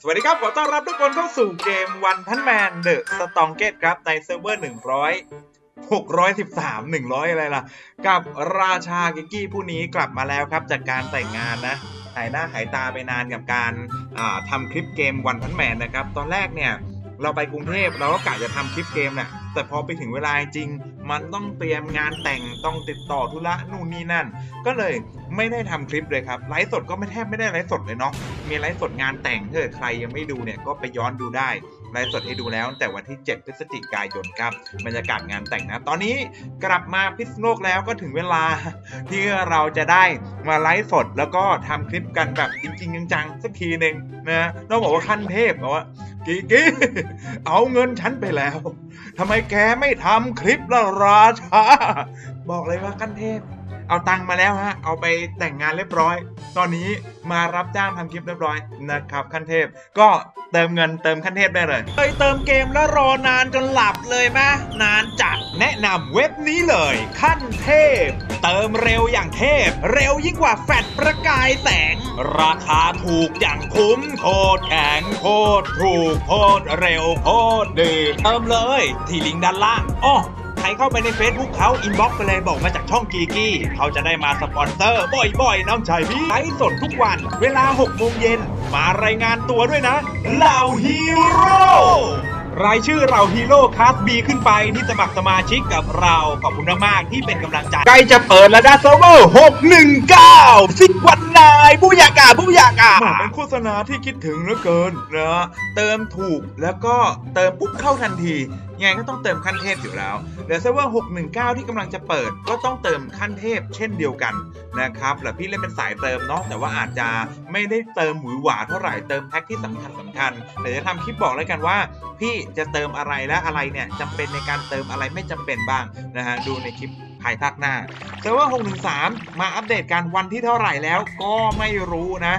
สวัสดีครับ ขอต้อนรับทุกคนเข้าสู่เกมวันพันแมนเดอะสตองเกตครับ ในเซิร์ฟเวอร์หนึ่งร้อยหกร้อยสิบสามหนึ่งร้อยอะไรล่ะ กับราชากิกกี้ผู้นี้กลับมาแล้วครับ จากการแต่งงานนะ หายหน้าหายตาไปนานกับการาทำคลิปเกมวันพันแมนนะครับ ตอนแรกเนี่ย เราไปกรุงเทพเราก็กะจะทำคลิปเกมเนี่ย แต่พอไปถึงเวลาจริง มันต้องเตรียมงานแต่งต้องติดต่อธุระนู่นนี่นั่น ก็เลยไม่ได้ทำคลิปเลยครับไลฟ์สดก็ไม่แทบไม่ได้ไลฟ์สดเลยเนาะมีไลฟ์สดงานแต่งถ้าใครยังไม่ดูเนี่ยก็ไปย้อนดูได้ ไลฟ์สดให้ดูแล้วตั้งแต่วันที่ 7 พฤศจิกายนครับบรรยากาศงานแต่งนะ ตอนนี้กลับมาพิษณุโลกแล้วก็ถึงเวลาที่เราจะได้มาไลฟ์สดแล้วก็ทำคลิปกันแบบจริงๆจังๆสักทีหนึ่งนะต้องบอกว่าขั้นเทพบอกว่ากีกี้เอาเงินฉันไปแล้วทำไมแกไม่ทำคลิปละราชา บอกเลยว่าขั้นเทพ เอาตังมาแล้วฮะ เอาไปแต่งงานเรียบร้อย ตอนนี้มารับจ้างทำคลิปเรียบร้อยนะครับขั้นเทพ ก็เติมเงินเติมขั้นเทพได้เลยเคยเติมเกมแล้วรอนานจนหลับเลยมะนานจัดแนะนำเว็บนี้เลย ขั้นเทพ เติมเร็วอย่างเทพ เร็วยิ่งกว่าแฟดประกายแสง ราคาถูกอย่างคุ้มโคตรแข็งโคตรถูกโคตรเร็วโคตรดีเติมเลย ที่ลิงก์ด้านล่างอ้อ ครเข้าไปใน Facebook เขาอินบ็อกไปเลยบอกมาจากช่องกีกี้เขาจะได้มาสปอนเซอร์ บ่อยๆ น้องชายพี่ไลฟ์สดทุกวัน เวลา6โมงเย็นมารายงานตัวด้วยนะเหล่าฮีโร่รายชื่อเราฮีโร่คลาสบีขึ้นไปที่สมัครสมาชิกกับเราขอบคุณมากๆที่เป็นกำลังใจใกล้จะเปิดแล้วนะเซิร์ฟเวอร์619สิบวันนายผู้ยากาผู้ยากาเป็นโฆษณาที่คิดถึงเหลือเกินนะเติมถูกแล้วก็เติมปุ๊บเข้าทันที ยังไงก็ต้องเติมขั้นเทพอยู่แล้วเดี๋ยวเซิร์ฟเวอร์619 ที่กำลังจะเปิด ก็ต้องเติมขั้นเทพเช่นเดียวกันนะครับแล้วพี่เล่นเป็นสายเติมเนาะแต่ว่าอาจจะไม่ได้เติมหวือหวาเท่าไหร่เติมแพ็คที่สำคัญสำคัญเดี๋ยวจะทำคลิปบอกแล้วกันว่า พี่จะเติมอะไรและอะไรเนี่ยจำเป็นในการเติมอะไรไม่จำเป็นบ้างนะฮะดูในคลิปภายภาคหน้าเซิร์ฟเวอร์613 มาอัปเดตกันวันที่เท่าไหร่แล้วก็ไม่รู้นะ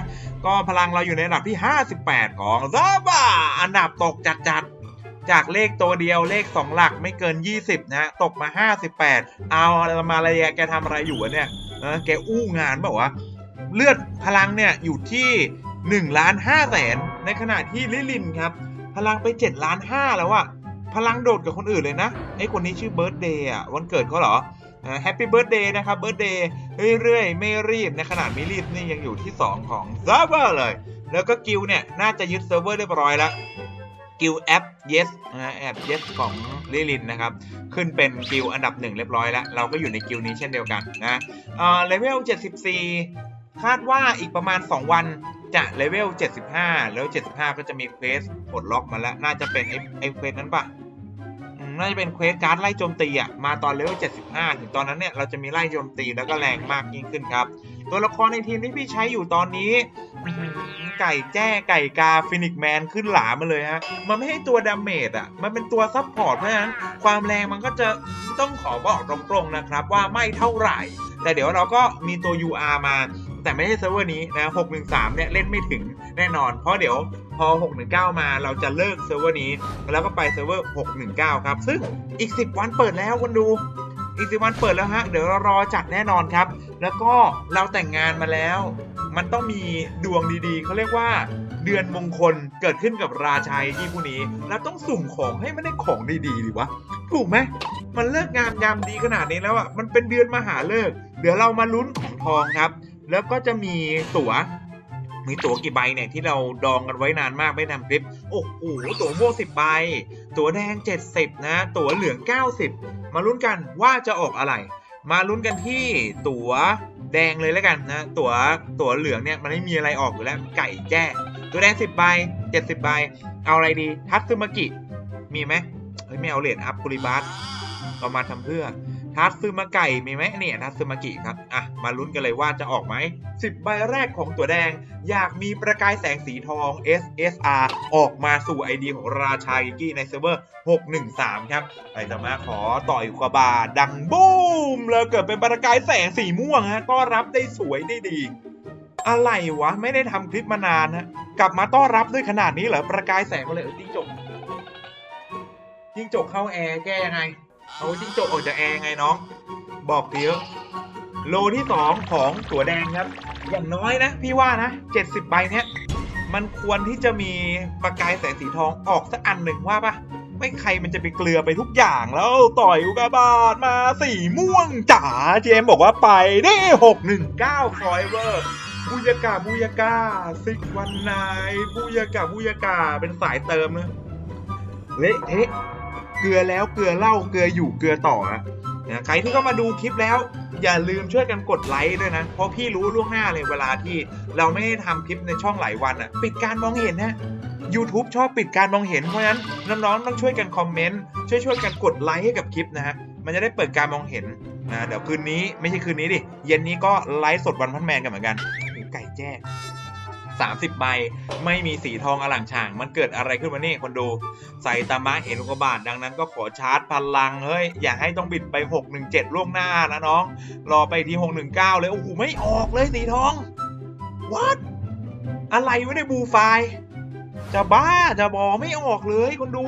ก็พลังเราอยู่ในอันดับที่ 58 ของซาบาอันดับตกจัดๆ จากเลขตัวเดียวเลข 2 หลักไม่เกิน 20นะตกมา 58 เอาอะไรมาอะไรแกทำอะไรอยู่เนี่ยเออแกอู้งานบอกว่าวะเลือดพลังเนี่ยอยู่ที่1ล้าน5แสนในขณะที่ลิลินครับ พลังไป7ล้าน5แล้วอะพลังโดดกับคนอื่นเลยนะไอ้คนนี้ชื่อเบิร์ดเดย์อะวันเกิดเขาเหรอแฮปปี้เบิร์ดเดย์นะครับเบิร์ดเดย์เรื่อยๆ ไม่รีบในขนาดไม่รีบนี่ยังอยู่ที่ 2 ของเซิร์ฟเวอร์เลย แล้วก็กิลเนี่ย น่าจะยึดเซิร์ฟเวอร์เรียบร้อยแล้ว กิลแอป yes นะแอป yes ของลิลินนะครับ ขึ้นเป็นกิลอันดับหนึ่งเรียบร้อยแล้ว เราก็อยู่ในกิลนี้เช่นเดียวกันนะเอ่อเลเวล 74 คาดว่าอีกประมาณ 2 วันจะเลเวล 75 แล้ว 75 ก็จะมีเควสปลดล็อกมาแล้ว น่าจะเป็นไอ้ไอ้เควสนั้นปะน่าจะเป็นเควสการ์ดไล่โจมตีอะ มาตอนเลเวล 75 ถึงตอนนั้นเนี่ย เราจะมีไล่โจมตีแล้วก็แรงมากยิ่งขึ้นครับ ตัวละครในทีมที่พี่ใช้อยู่ตอนนี้ไก่แจ้ไก่กาฟินิกแมนขึ้นหลามาเลยฮะ มันไม่ให้ตัวดาเมจอะ มันเป็นตัวซับพอร์ตเพราะฉะนั้นความแรงมันก็จะต้องขอบอกตรงๆนะครับ ว่าไม่เท่าไหร่ แต่เดี๋ยวเราก็มีตัว UR มาแต่ไม่ใช่เซิร์ฟเวอร์นี้นะ 613 เนี่ยเล่นไม่ถึงแน่นอน เพราะเดี๋ยวพอ 619 มาเราจะเลิกเซิร์ฟเวอร์นี้ แล้วก็ไปเซิร์ฟเวอร์ 619 ครับ ซึ่งอีก 10 วันเปิดแล้วคนดู อีก10วันเปิดแล้วฮะ เดี๋ยวเรารอจัดแน่นอนครับ แล้วก็เราแต่งงานมาแล้ว มันต้องมีดวงดีๆ เขาเรียกว่า เดือนมงคลเกิดขึ้นกับราชัยที่ผู้นี้แล้วต้องสุ่มของให้มันได้ของดีๆดีวะ ถูกไหมมันเลิกงามยามดีขนาดนี้แล้วอะ มันเป็นเดือนมหาเลิก เดี๋ยวเรามาลุ้นของทองครับ แล้วก็จะมีตั๋ว มีตั๋วกี่ใบเนี่ยที่เราดองกันไว้นานมากไม่ทำคลิป โอ้โห ตั๋วม่วงสิบใบ ตั๋วแดง 70 นะ ตั๋วเหลือง 90 มาลุ้นกันว่าจะออกอะไร มาลุ้นกันที่ตั๋วแดงเลยแล้วกันนะ ตั๋วตั๋วเหลืองเนี่ยมันไม่มีอะไรออกอยู่แล้ว ไก่แจ้ ตัวแดง 10 ใบ 70 ใบ เอาอะไรดี ทัตซึมากิ มีไหมเฮ้ยไม่เอาเลดอัพกุริบัสเรามาทำเพื่อ ทัตซึมาไก่มีไหมเนี่ยทัตซึมากิครับอะมาลุ้นกันเลยว่าจะออกไหม10 ใบแรกของตัวแดง อยากมีประกายแสงสีทอง SSR ออกมาสู่ ID ของราชากิกี้ในเซิร์ฟเวอร์ 613 ครับใครจะมาขอต่อยขวาบาดังบูมแล้วเกิดเป็นประกายแสงสีม่วงฮะก็รับได้สวยได้ดีอะไรวะ ไม่ได้ทำคลิปมานานฮะกลับมาต้อนรับด้วยขนาดนี้เหรอ ประกายแสงมาเลยจิ้งจกจิ้งจกเข้าแอร์แก้ยังไง เอาจิ้งจกออกจากแอร์ไงน้อง บอกเดี๋ยวโลที่สองของตัวแดงครับ อย่างน้อยนะ พี่ว่านะ70ใบเนี้ยมันควรที่จะมีประกายแสงสีทองออกสักอันหนึ่งว่าปะไม่ใครมันจะไปเกลือไปทุกอย่างแล้วต่อยอุกาบาตมาสีม่วงจ๋าเจมส์บอกว่าไปได้หกหนึ่งเก้าฟอยเวอร์บูยากาบูยากาซิกวันนายบูยากาบูยากาเป็นสายเติมนะเละเทะ กลือแล้วเกลือเล่าเกลืออยู่เกลือต่อนะใครที่เข้ามาดูคลิปแล้ว อย่าลืมช่วยกันกดไลค์ด้วยนะ เพราะพี่รู้ล่วงหน้าเลยเวลาที่เราไม่ได้ทำคลิปในช่องหลายวันอะ่ะปิดการมองเห็นนะ YouTube ชอบปิดการมองเห็น เพราะฉะนั้นน้องๆต้องช่วยกันคอมเมนต์ช่วยช่วยกันกดไลค์ให้กับคลิปนะฮะมันจะได้เปิดการมองเห็นนะเดี๋ยวคืนนี้ไม่ใช่คืนนี้ดิเย็นนี้ก็ไลฟ์สดวันพันแมนกันเหมือนกันไก่แจ้ 30 ใบ ไม่มีสีทองอลังฉ่าง มันเกิดอะไรขึ้นมาเนี่ยคนดู ใส่ตามะเห็นอุกกาบาตดังนั้นก็ขอชาร์จพลัง เฮ้ย อย่าให้ต้องบิดไป 617 ล่วงหน้านะน้อง รอไปที่ 619 เลย โอ้โห ไม่ออกเลยสีทอง what อะไรไวะในบูไฟ จะบ้าจะบอไม่ออกเลยคนดู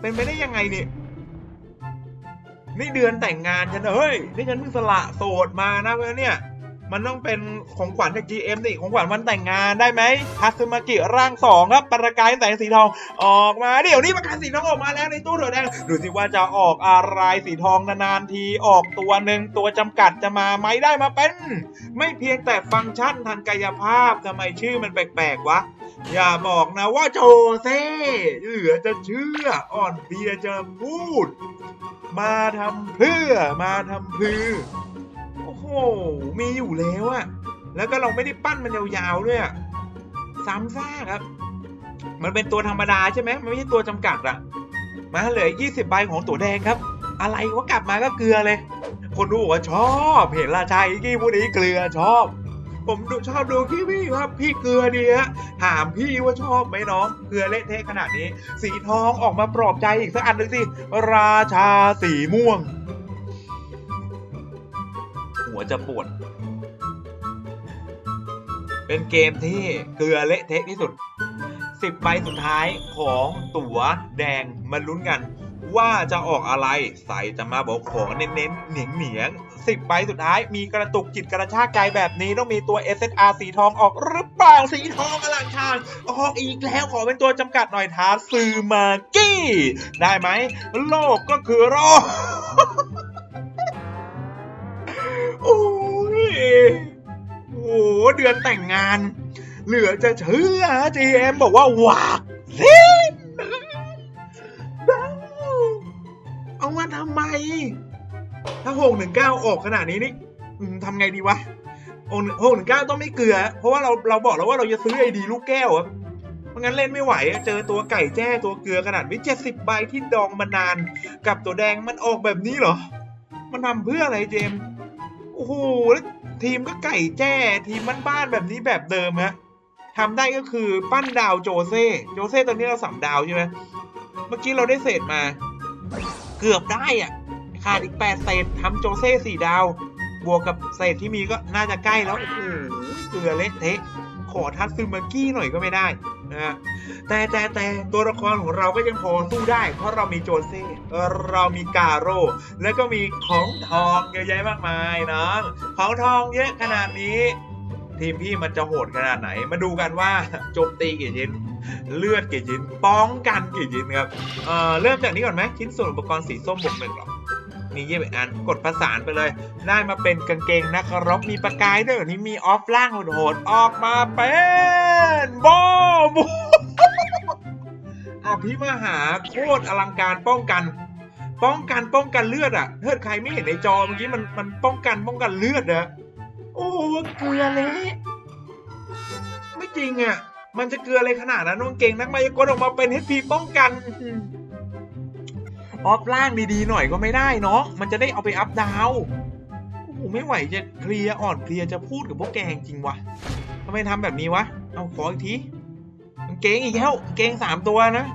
เป็นไปได้ยังไงเนี่ยนี่เดือนแต่งงานฉันนะเฮ้ย นี่ฉันเพิ่งสละโสดมานะเพื่อนเนี่ย มันต้องเป็นของขวัญจาก GM สิของขวัญวันแต่งงานได้ไหมทัซึมากิร่างสองครับประกายแสงสีทองออกมาเดี๋ยวนี้ประกายสีทองออกมาแล้วในตู้ถั่วแดงดูสิว่าจะออกอะไรสีทองนานๆทีออกตัวหนึ่งตัวจำกัดจะมาไหมได้มาเป็น ไม่เพียงแต่ฟังก์ชันทางกายภาพทำไมชื่อมันแปลกๆวะอย่าบอกนะว่าโจเซ่เหลือจะเชื่ออ่อนเพลียจะพูด มาทำเพื่อมาทำเพือโอ้โห มีอยู่แล้วอะแล้วก็เราไม่ได้ปั้นมันยาวๆด้วยอะซ้ำซากครับ มันเป็นตัวธรรมดาใช่ไหมมันไม่ใช่ตัวจำกัดอะมาเหลือ 20 ใบของตัวแดงครับ อะไรวะกลับมาก็เกลือเลย คนดูบอกว่าชอบเห็นราชาอีกี้พูดนี้เกลือชอบ ผมดูชอบดูพี่พี่ครับ พี่เกลือดีฮะถามพี่ว่าชอบไหมน้องเกลือเละเทะขนาดนี้ สีทองออกมาปลอบใจอีกสักอันหนึ่งสิราชาสีม่วง หัวจะปวด เป็นเกมที่เกลือเละเทะที่สุด 10ใบสุดท้ายของตั๋วแดงมาลุ้นกัน ว่าจะออกอะไรใส่จะมาบอกขอเน้นๆเหนียงเหนียงสิบใบสุดท้ายมีกระตุกจิตกระชากใจแบบนี้ต้องมีตัว SSR สีทองออกหรือเปล่าสีทองอลังชางออกอีกแล้วขอเป็นตัวจำกัดหน่อยทาซึมากี้ ได้ไหม โลกก็คือโรค โอ้ยโอ้โหเดือนแต่งงาน เหลือจะเชื่อ GM บอกว่าหวากเล่นเอามาทำไม ถ้าหกหนึ่งเก้าออกขนาดนี้นี่ทำไงดีวะหกหนึ่งเก้าต้องไม่เกลือ เพราะว่าเราเราบอกแล้วว่าเราจะซื้อไอดีลูกแก้วอะเพราะงั้นเล่นไม่ไหว เจอตัวไก่แจ้ตัวเกลือขนาดนี้เจ็ดสิบใบที่ดองมานาน กับตัวแดงมันออกแบบนี้เหรอ มันทำเพื่ออะไรเจมส์ อ้โหแล้วทีมก็ไก่แจ้ ทีมบ้านๆแบบนี้แบบเดิมฮะทำได้ก็คือปั้นดาวโจเซ่โจเซ่ตอนนี้เราสามดาวใช่ไหมเมื่อกี้เราได้เศษมา เกือบได้อะขาดอีกแปดเศษทำโจเซ่สี่ดาว บวกกับเศษที่มีก็น่าจะใกล้แล้วโอ้โหเกลือเละเทะ ขอทัตซึมากี้หน่อยก็ไม่ได้นะฮะแต่แต่แต่ตัวละครของเราก็ยังพอสู้ได้ เพราะเรามีโจเซ่เออเรามีกาโร่แล้วก็มีของทองเยอะแยะมากมายน้องของทองเยอะขนาดนี้ ทีมพี่มันจะโหดขนาดไหน มาดูกันว่าโจมตีกี่ชิ้นเลือดกี่ชิ้นป้องกันกี่ชิ้นครับเอ่อเริ่มจากนี้ก่อนไหมชิ้นส่วนอุปกรณ์สีส้มบวกหนึ่งหรอ มีเยี่อันกดประสานไปเลย ได้มาเป็นกางเกงนะครับมีประกายด้วยเหรอนี่มีออฟล่างโหดๆออกมาเป็นบอมอภิมหาโคตรอลังการป้องกัน ป้องกันป้องกันเลือดอะเลือดใครไม่เห็นในจอเมื่อกี้มันมันป้องกันป้องกันเลือดนะโอ้เกลือเละไม่จริงอะมันจะเกลืออะไรขนาดนั้นน้องเก่งนักมายากลออกมาเป็น HP ป้องกัน ออฟล่างดีๆหน่อยก็ไม่ได้เนาะมันจะได้เอาไปอัพดาวโอ้โหไม่ไหวจะเคลียร์อ่อนเพลียจะพูดกับพวกแกจริงวะทำไมทำแบบนี้วะเอาขออีกทีกางเกงอีกแล้วเกงสามตัวนะ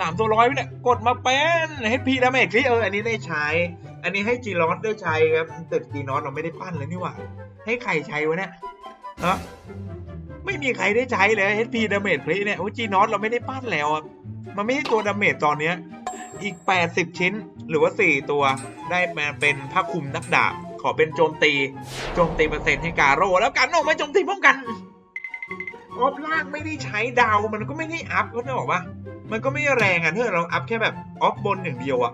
สามตัวร้อยเนี่ยกดมาเป็นให้พีดาเมจคลิเอออันนี้ได้ใช้ อันนี้ให้จีรอสได้ใช้ครับแต่จีนอสเราไม่ได้ปั้นเลยนี่หว่าให้ใครใช้วะเนี่ยฮะไม่มีใครได้ใช้เลย HP ดาเมจคลิเนี่ยโอ้จีนอสเราไม่ได้ปั้นแล้วมันไม่ใช่ตัวดาเมจตอนเนี้ย อีก 80 ชิ้น หรือว่า 4 ตัว ได้มาเป็นผ้าคลุมนักดาบ ขอเป็นโจมตี โจมตีเปอร์เซ็นต์ให้กาโร่แล้วกันออกมาโจมตีป้องกันออฟล่างไม่ได้ใช้ดาวมันก็ไม่ได้อัพก็ได้บอกว่ามันก็ไม่แรงอะถ้าเราอัพแค่แบบออฟบนอย่างเดียวอะ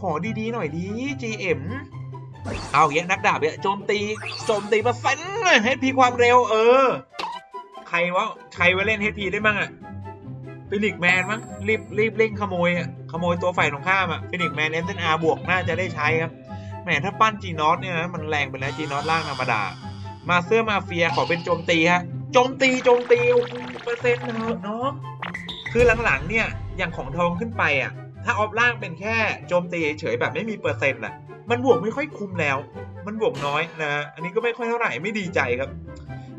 ขอดีๆหน่อยดี GM เอาอย่าเงี้ยนักดาบเนี่ยโจมตีโจมตีมาเซ็นเลยให้พีความเร็วเออ ใครวะใครว่าเล่น HP ได้บ้างอะ ฟินิกแมนมั้งรีบรีบเร่งขโมยขโมยตัวฝ่ายตรงข้ามอะฟินิกแมนเอ็นเซนอาร์บวกน่าจะได้ใช้ครับแหมถ้าปั้นจีนอสเนี่ยนะมันแรงไปแล้วจีนอสล่างธรรมดา มาเสื้อมาเฟียขอเป็นโจมตีฮะโจมตีโจมตีโอ้เปอร์เซ็นต์เถอะน้องคือหลังๆเนี่ยอย่างของทองขึ้นไปอะถ้าออฟล่างเป็นแค่โจมตีเฉยแบบไม่มีเปอร์เซ็นต์อะมันบวกไม่ค่อยคุ้มแล้ว มันบวกน้อยนะอันนี้ก็ไม่ค่อยเท่าไหร่ไม่ดีใจครับ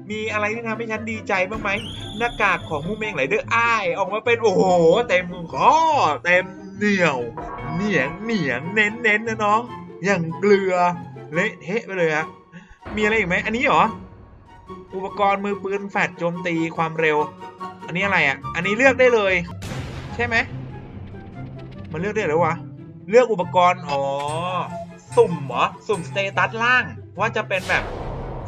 มีอะไรที่ทำให้ฉันดีใจบ้างไหมหน้ากากของมูเมงไหลเดอร์อ้าย ออกมาเป็นโอ้โหเต็มคอเต็มเหนียว เหนียงเหนียงเน้นเน้นๆนะน้อง อย่างเกลือเละเทะไปเลยฮะมีอะไรอีกไหมอันนี้เหรออุปกรณ์มือปืนแฟดโจมตีความเร็ว อันนี้อะไรอะอันนี้เลือกได้เลย ใช่ไหมมันเลือกได้หรือวะเลือกอุปกรณ์อ๋อสุ่มเหรอสุ่มสเตตัสล่างว่าจะเป็นแบบ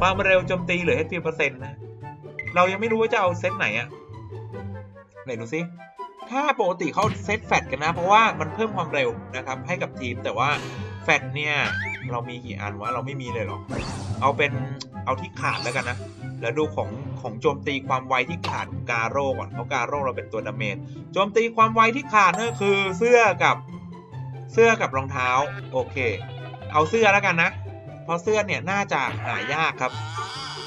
ความเร็วโจมตีหรือ HP เปอร์เซ็นต์นะ เรายังไม่รู้ว่าจะเอาเซตไหนอะไหนดูซิ ถ้าปกติเขาเซตแฟตกันนะ เพราะว่ามันเพิ่มความเร็วนะครับ ให้กับทีม แต่ว่าแฟตเนี่ยเรามีกี่อันวะเราไม่มีเลยหรอ เอาเป็นเอาที่ขาดแล้วกันนะ แล้วดูของของโจมตีความไวที่ขาดกาโร่ก่อนเพราะกาโร่เราเป็นตัวดาเมจโจมตีความไวที่ขาดนั่นก็คือเสื้อกับเสื้อกับรองเท้าโอเค เอาเสื้อแล้วกันนะ เพราะเสื้อเนี่ยน่าจะหายากครับ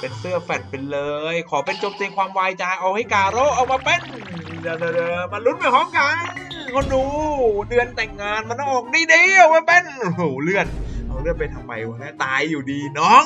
เป็นเสื้อแฟดเป็นเลย ขอเป็นจมตีความวายใจเอาให้กาโร่เอามาเป็นเดี๋ยวๆๆมาลุ้นไปพร้อมกันคนดูเดือนแต่งงานมันต้องออกดีๆเอามาเป็นโอ้โหเลื่อนเอาเลื่อนไปทำไมวะเนี่ยตายอยู่ดีน้อง